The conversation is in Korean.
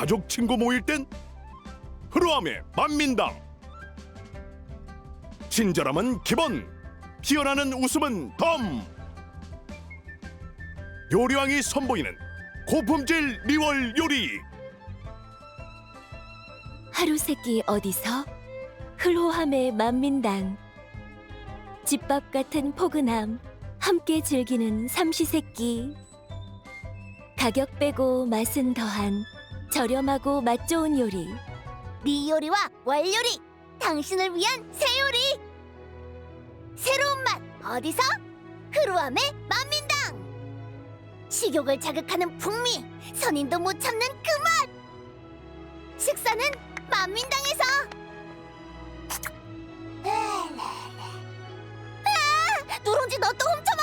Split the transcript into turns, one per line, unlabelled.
가족 친구 모일 땐 흐르함의 만민당 친절함은 기본 피어나는 웃음은 덤. 요리왕이 선보이는 고품질 리월 요리.
하루 세끼 어디서 흘호함의 만민당. 집밥 같은 포근함 함께 즐기는 삼시세끼. 가격 빼고 맛은 더한 저렴하고 맛 좋은 요리.
미요리와 월요리. 당신을 위한 새 요리. 새로운 맛 어디서? 흐루함의 만민당. 식욕을 자극하는 풍미 선인도 못 참는 그 맛. 식사는 만민당에서. 아 누룽지 너 또 훔쳤어